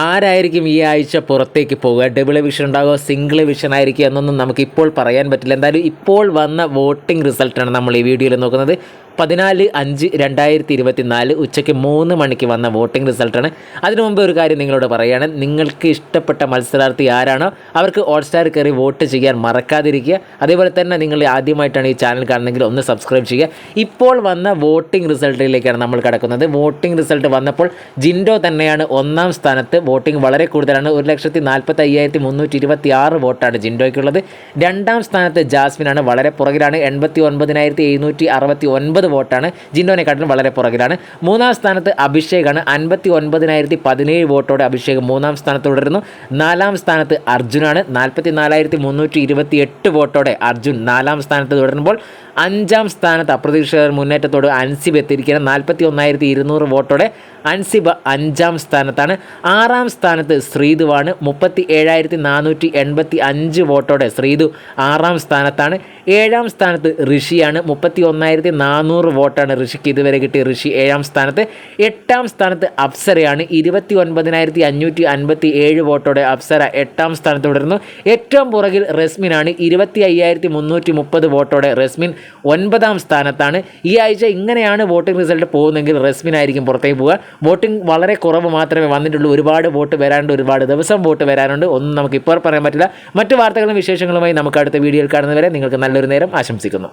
ആരായിരിക്കും ഈ ആഴ്ച പുറത്തേക്ക് പോകുക ഡബിൾ വിഷൻ ഉണ്ടാകുമോ സിംഗിൾ വിഷൻ ആയിരിക്കും എന്നൊന്നും നമുക്ക് ഇപ്പോൾ പറയാൻ പറ്റില്ല. എന്തായാലും ഇപ്പോൾ വന്ന വോട്ടിംഗ് റിസൾട്ടാണ് നമ്മൾ ഈ വീഡിയോയിൽ നോക്കുന്നത്. പതിനാല് അഞ്ച് രണ്ടായിരത്തി ഇരുപത്തി നാല് ഉച്ചയ്ക്ക് മൂന്ന് മണിക്ക് വന്ന വോട്ടിംഗ് റിസൾട്ടാണ്. അതിനു മുമ്പ് ഒരു കാര്യം നിങ്ങളോട് പറയുകയാണ്. നിങ്ങൾക്ക് ഇഷ്ടപ്പെട്ട മത്സരാർത്ഥി ആരാണോ അവർക്ക് ഹോട്ട്സ്റ്റാർ കയറി വോട്ട് ചെയ്യാൻ മറക്കാതിരിക്കുക. അതേപോലെ തന്നെ നിങ്ങൾ ആദ്യമായിട്ടാണ് ഈ ചാനൽ കാണുന്നതെങ്കിൽ ഒന്ന് സബ്സ്ക്രൈബ് ചെയ്യുക. ഇപ്പോൾ വന്ന വോട്ടിംഗ് റിസൾട്ടിലേക്കാണ് നമ്മൾ കിടക്കുന്നത്. വോട്ടിംഗ് റിസൾട്ട് വന്നപ്പോൾ ജിൻഡോ തന്നെയാണ് ഒന്നാം സ്ഥാനത്ത്. വോട്ടിംഗ് വളരെ കൂടുതലാണ്. ഒരു ലക്ഷത്തി നാൽപ്പത്തി അയ്യായിരത്തി മുന്നൂറ്റി ഇരുപത്തി ആറ് വോട്ടാണ് ജിൻഡോയ്ക്കുള്ളത്. രണ്ടാം സ്ഥാനത്ത് ജാസ്മിനാണ് വളരെ പുറകിലാണ്. എൺപത്തി ഒൻപതിനായിരത്തി എഴുന്നൂറ്റി അറുപത്തി ഒൻപത് വോട്ടാണ്. ജിൻഡോനെക്കാട്ടിലും വളരെ പുറകിലാണ്. മൂന്നാം സ്ഥാനത്ത് അഭിഷേകാണ്. അൻപത്തി ഒൻപതിനായിരത്തി പതിനേഴ് വോട്ടോടെ അഭിഷേക് മൂന്നാം സ്ഥാനത്ത് തുടരുന്നു. നാലാം സ്ഥാനത്ത് അർജുനാണ്. നാൽപ്പത്തി നാലായിരത്തി മുന്നൂറ്റി ഇരുപത്തി എട്ട് വോട്ടോടെ അർജുൻ നാലാം സ്ഥാനത്ത് തുടരുമ്പോൾ അഞ്ചാം സ്ഥാനത്ത് അപ്രതീക്ഷിത മുന്നേറ്റത്തോട് അൻസിബ് എത്തിയിരിക്കുകയാണ്. നാൽപ്പത്തി ഒന്നായിരത്തി ഇരുന്നൂറ് വോട്ടോടെ അൻസിബ് അഞ്ചാം സ്ഥാനത്താണ്. ആറാം സ്ഥാനത്ത് ശ്രീതുവാണ് മുപ്പത്തി ഏഴായിരത്തി നാനൂറ്റി എൺപത്തി അഞ്ച് വോട്ടോടെ ശ്രീതു ആറാം സ്ഥാനത്താണ്. ഏഴാം സ്ഥാനത്ത് ഋഷിയാണ്. മുപ്പത്തി ഒന്നായിരത്തി നാനൂറ് വോട്ടാണ് ഋഷിക്ക് ഇതുവരെ കിട്ടിയ ഋഷി ഏഴാം സ്ഥാനത്ത്. എട്ടാം സ്ഥാനത്ത് അപ്സരയാണ്. ഇരുപത്തി ഒൻപതിനായിരത്തി അഞ്ഞൂറ്റി അൻപത്തി ഏഴ് വോട്ടോടെ അപ്സര എട്ടാം സ്ഥാനത്ത് തുടരുന്നു. ഏറ്റവും പുറകിൽ റെസ്മിനാണ്. ഇരുപത്തി അയ്യായിരത്തി മുന്നൂറ്റി മുപ്പത് വോട്ടോടെ റസ്മിൻ ഒൻപതാം സ്ഥാനത്താണ്. ഈ ആഴ്ച ഇങ്ങനെയാണ് വോട്ടിംഗ് റിസൾട്ട് പോകുന്നതെങ്കിൽ റസ്മിനായിരിക്കും പുറത്തേക്ക് പോവുക. വോട്ടിംഗ് വളരെ കുറവ് മാത്രമേ വന്നിട്ടുള്ളൂ. ഒരുപാട് വോട്ട് വരാനുണ്ട് ഒരുപാട് ദിവസം വോട്ട് വരാനുണ്ട്. ഒന്നും നമുക്ക് ഇപ്പോൾ പറയാൻ പറ്റില്ല. മറ്റു വാർത്തകളും വിശേഷങ്ങളുമായി നമുക്ക് അടുത്ത വീഡിയോയിൽ കാണുന്നവരെ നിങ്ങൾക്ക് നല്ലൊരു നേരം ആശംസിക്കുന്നു.